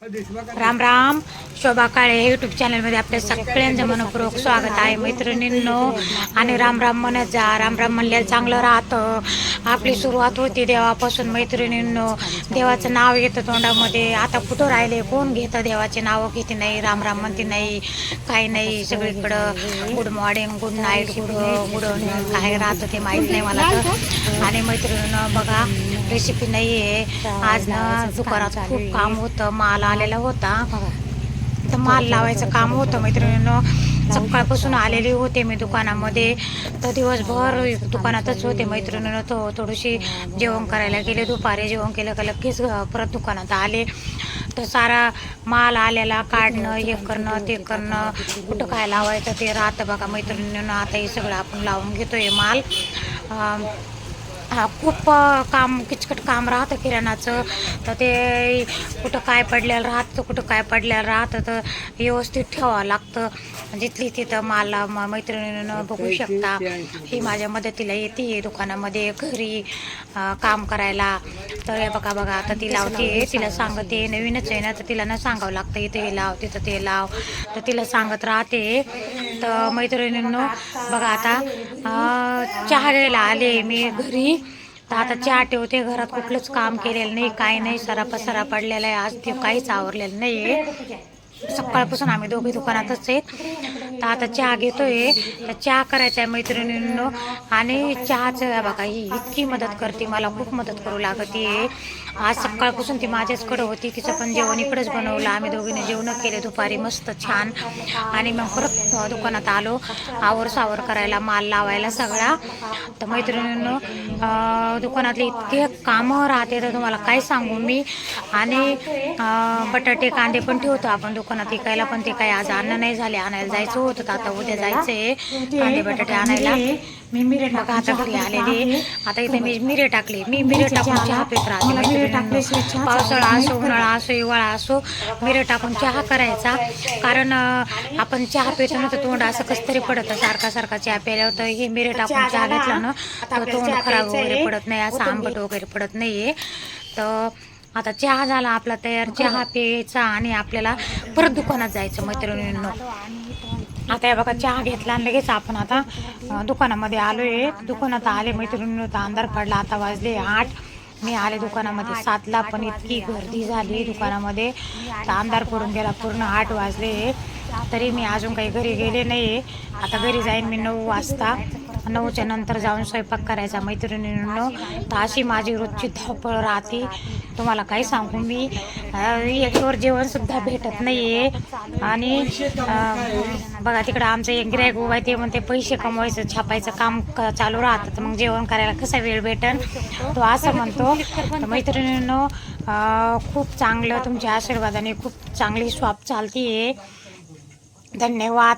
Ram Ram. Shobha Kale YouTube चॅनलमध्ये आपल्या सगळ्यांचं मनपूर्वक स्वागत आहे. मैत्रिणींनो आणि राम राम म्हणत जा. राम राम म्हणल्याला चांगलं राहतं. आपली सुरुवात होती देवापासून मैत्रिणींनो. देवाचं नाव येतं तोंडामध्ये. आता कुठं राहिले? कोण घेतं देवाचे नावं? किती नाही. राम राम म्हणते नाही. काही नाही. सगळीकडं good morning good night good good काय राहतं ते माहीत नाही मला तर. आणि मैत्रिणीनं बघा. रेसिपी नाही आहे आज ना दुकानात खूप काम होतं. माल आलेला होता. तर माल लावायचं काम होतं मैत्रिणीनं. सकाळपासून आलेले होते मी दुकानामध्ये. तर दिवसभर दुकानातच होते मैत्रिणीनं. तो थोडीशी जेवण करायला गेले. दुपारी जेवण केलं का लगेच परत दुकानात आले. तर सारा माल आलेला. काढणं हे करणं ते करणं. कुठं काय लावायचं ते राहतं बघा मैत्रिणीनं. आता हे सगळं आपण लावून घेतोय माल. अं, हा खूप काम किचकट काम राहतं किराणाचं. तर ते कुठं काय पडलेलं राहतं कुठं काय पडलेलं राहतं तर व्यवस्थित ठेवावं लागतं. जिथली तिथं मला म- मैत्रिणीनं बघू शकता. ही माझ्या मदतीला येते दुकानामध्ये घरी काम करायला. तर हे बघा बघा आता ती लावते तिला सांगते नवीनच आहे ना तर तिला न सांगावं लागतं इथे हे लाव तिथं ते लाव. तर तिला सांगत राहते. तर मैत्रिणींनो बघा आता चहा द्यायला आले मी घरी. तर आता चहा ठेवते. घरात कुठलंच काम केलेलं नाही काही नाही. सरा पडलेला आहे. आज ते काहीच आवरलेलं नाही आहे सकाळपासून आम्ही दोघे दुकानातच आहेत. तर आता चहा घेतोय. तर चहा करायचा आहे मैत्रिणींनो. आणि चहाचं बघा ही इतकी मदत करते मला खूप मदत करू लागते. आज सकाळपासून ती माझ्याचकडं होती तिचं पण जेवण इकडंच बनवलं. आम्ही दोघीने जेवण केले दुपारी मस्त छान. आणि मग परत दुकानात आलो आवर सावर करायला माल लावायला सगळा. तर मैत्रिणींनो दुकानातले इतके कामं राहते तर तुम्हाला काय सांगू मी. आणि बटाटे कांदे पण ठेवतो आपण दुकानात विकायला पण ते काही आज अन्न नाही झाले आणायला जायचो. होतं आता उद्या जायचं आहे कांदे बटाटे आणायला. मी मिरे टाका आता घरी आलेले. आता इथे मी मिरे टाकले. मी मिरे टाकून चहा. पित राहते. पावसाळा असो उन्हाळा असो हिवाळा असो मिरे टाकून चहा करायचा. कारण आपण चहा पितो ना तर तोंड असं कसं तरी पडतं. सारखा सारखा चहा प्यायला तर हे मिरे टाकून चहा घेतला ना तर तोंड खराब वगैरे पडत नाही. असं आंबट वगैरे पडत नाहीये. तर आता चहा झाला आपला तयार. चहा प्यायचा आणि आपल्याला परत दुकानात जायचं मैत्रिणींनो. आता हे बघा चहा घेतला आणि लगेच आपण आता अं, दुकानामध्ये आलोय. दुकानात आले मैत्रिणी तर अंधार पडला आता वाजले आठ. मी आले दुकानामध्ये सातला पण इतकी गर्दी झाली दुकानामध्ये. तर अंधार पडून गेला पूर्ण आठ वाजले. तरी मी अजून काही घरी गेले नाही आता घरी जाईन मी नऊ वाजता. नऊच्या नंतर जाऊन स्वयंपाक करायचा. मैत्रिणींनो तर अशी माझी रोजची धावपळ राहते. तुम्हाला काही सांगू मी. अं, एकवर जेवणसुद्धा भेटत नाही आहे आणि बघा तिकडं आमचं एक गिरायक उभा आहे ते म्हणते पैसे कमवायचं छापायचं काम क- चालू राहतं तर मग जेवण करायला कसा वेळ भेटन? तो असं म्हणतो. तर मैत्रिणींनो खूप चांगलं तुमच्या आशीर्वादाने खूप चांगली स्वाप चालती आहे धन्यवाद.